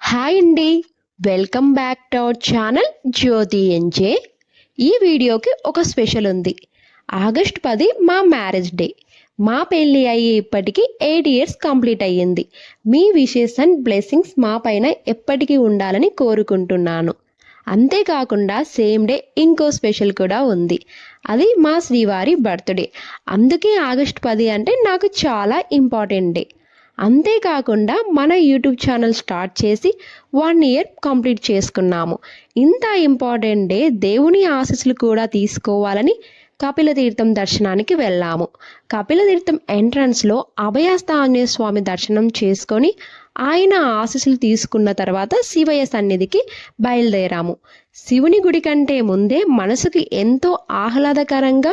Hi అండి. Welcome back to our channel Jyothi MJ ఈ వీడియోకి ఒక స్పెషల్ ఉంది. ఆగస్ట్ పది మా మ్యారేజ్ డే. మా పెళ్ళి అయ్యి ఇప్పటికీ ఎయిట్ ఇయర్స్ కంప్లీట్ అయ్యింది. మీ విషెస్ అండ్ బ్లెస్సింగ్స్ మా పైన ఎప్పటికీ ఉండాలని కోరుకుంటున్నాను. అంతేకాకుండా సేమ్ డే ఇంకో స్పెషల్ కూడా ఉంది. అది మా శ్రీవారి బర్త్డే. అందుకే ఆగస్ట్ పది అంటే నాకు చాలా ఇంపార్టెంట్ డే. అంతేకాకుండా మన యూట్యూబ్ ఛానల్ స్టార్ట్ చేసి వన్ ఇయర్ కంప్లీట్ చేసుకున్నాము. ఇంత ఇంపార్టెంట్ డే దేవుని ఆశీస్సులు కూడా తీసుకోవాలని కపిల తీర్థం దర్శనానికి వెళ్ళాము. కపిల తీర్థం ఎంట్రన్స్లో అభయస్థ ఆంజనేయ స్వామి దర్శనం చేసుకొని ఆయన ఆశీస్సులు తీసుకున్న తర్వాత శివయ్య సన్నిధికి బయలుదేరాము. శివుని గుడి కంటే ముందే మనసుకు ఎంతో ఆహ్లాదకరంగా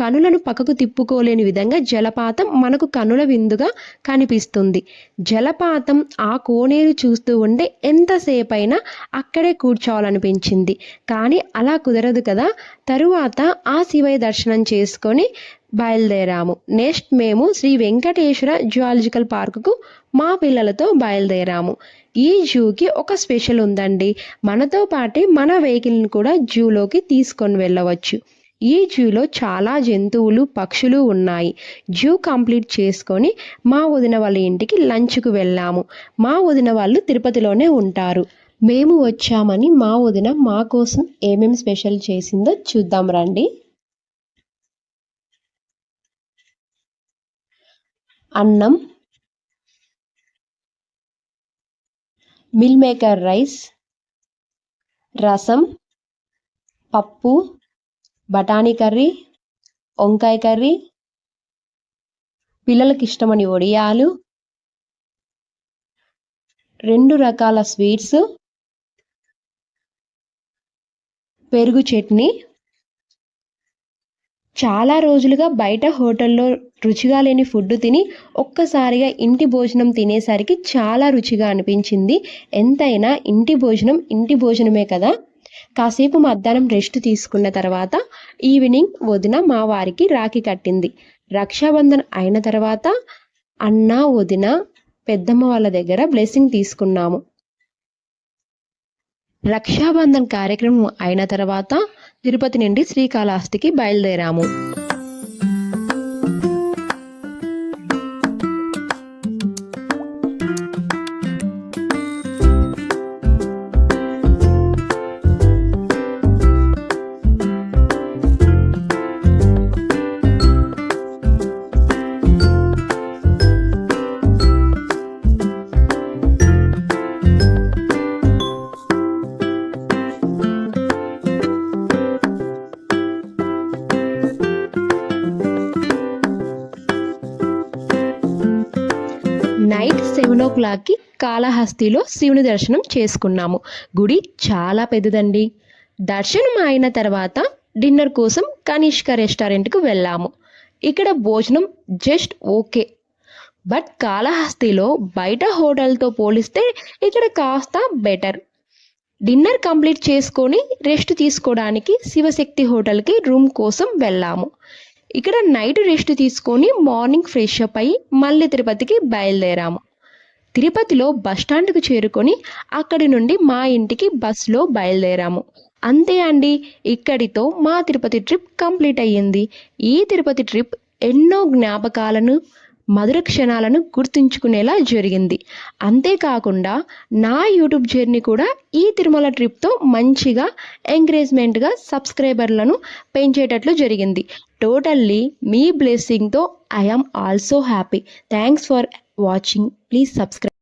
కనులను పక్కకు తిప్పుకోలేని విధంగా జలపాతం మనకు కనుల విందుగా కనిపిస్తుంది. జలపాతం ఆ కోనేరు చూస్తూ ఉంటే ఎంతసేపైనా అక్కడే కూర్చోవాలనిపించింది. కానీ అలా కుదరదు కదా. తరువాత ఆ శివయ్య దర్శనం చేసుకొని బయలుదేరాము. నెక్స్ట్ మేము శ్రీ వెంకటేశ్వర జువాలజికల్ పార్కుకు మా పిల్లలతో బయలుదేరాము. ఈ జూకి ఒక స్పెషల్ ఉందండి. మనతో పాటే మన వెహికల్ని కూడా జూలోకి తీసుకొని వెళ్ళవచ్చు. ఈ జూలో చాలా జంతువులు పక్షులు ఉన్నాయి. జూ కంప్లీట్ చేసుకొని మా వదిన వాళ్ళ ఇంటికి లంచ్కు వెళ్ళాము. మా వదిన వాళ్ళు తిరుపతిలోనే ఉంటారు. మేము వచ్చామని మా వదిన మా కోసం ఏమేం స్పెషల్ చేసిందో చూద్దాం రండి. అన్నం మిల్ మేకర్ రైస్ రసం పప్పు బఠానీ కర్రీ వంకాయ కర్రీ పిల్లలకి ఇష్టమని వడియాలు రెండు రకాల స్వీట్స్ పెరుగు చట్నీ. చాలా రోజులుగా బయట హోటల్లో రుచిగా లేని ఫుడ్ తిని ఒక్కసారిగా ఇంటి భోజనం తినేసరికి చాలా రుచిగా అనిపించింది. ఎంతైనా ఇంటి భోజనం ఇంటి భోజనమే కదా. కాసేపు మధ్యాహ్నం రెస్ట్ తీసుకున్న తర్వాత ఈవినింగ్ వదిన మా వారికి రాఖీ కట్టింది. రక్షాబంధన్ అయిన తర్వాత అన్న వదిన పెద్దమ్మ వాళ్ళ దగ్గర బ్లెస్సింగ్ తీసుకున్నాము. రక్షాబంధన్ కార్యక్రమం అయిన తర్వాత తిరుపతి నుండి శ్రీకాళహస్తికి బయలుదేరాము. నైట్ సెవెన్ ఓ క్లాక్కి కాళహస్తిలో శివుని దర్శనం చేసుకున్నాము. గుడి చాలా పెద్దదండి. దర్శనం అయిన తర్వాత డిన్నర్ కోసం కనిష్క రెస్టారెంట్కు వెళ్ళాము. ఇక్కడ భోజనం జస్ట్ ఓకే. బట్ కాళహస్తిలో బయట హోటల్తో పోలిస్తే ఇక్కడ కాస్త బెటర్. డిన్నర్ కంప్లీట్ చేసుకొని రెస్ట్ తీసుకోవడానికి శివశక్తి హోటల్కి రూమ్ కోసం వెళ్ళాము. ఇక్కడ నైట్ రెస్ట్ తీసుకొని మార్నింగ్ ఫ్రెష్ అప్ అయ్యి మళ్ళీ తిరుపతికి బయలుదేరాము. తిరుపతిలో బస్టాండ్కు చేరుకొని అక్కడి నుండి మా ఇంటికి బస్సులో బయలుదేరాము. అంతే అండి ఇక్కడితో మా తిరుపతి ట్రిప్ కంప్లీట్ అయ్యింది. ఈ తిరుపతి ట్రిప్ ఎన్నో జ్ఞాపకాలను మధుర క్షణాలను గుర్తుంచుకునేలా జరిగింది. అంతేకాకుండా నా యూట్యూబ్ జర్నీ కూడా ఈ తిరుమల ట్రిప్తో మంచిగా ఎంకరేజ్మెంట్గా సబ్స్క్రైబర్లను పెంచేటట్లు జరిగింది. టోటల్లీ మీ బ్లెస్సింగ్తో I'm also happy. Thanks for watching. Please subscribe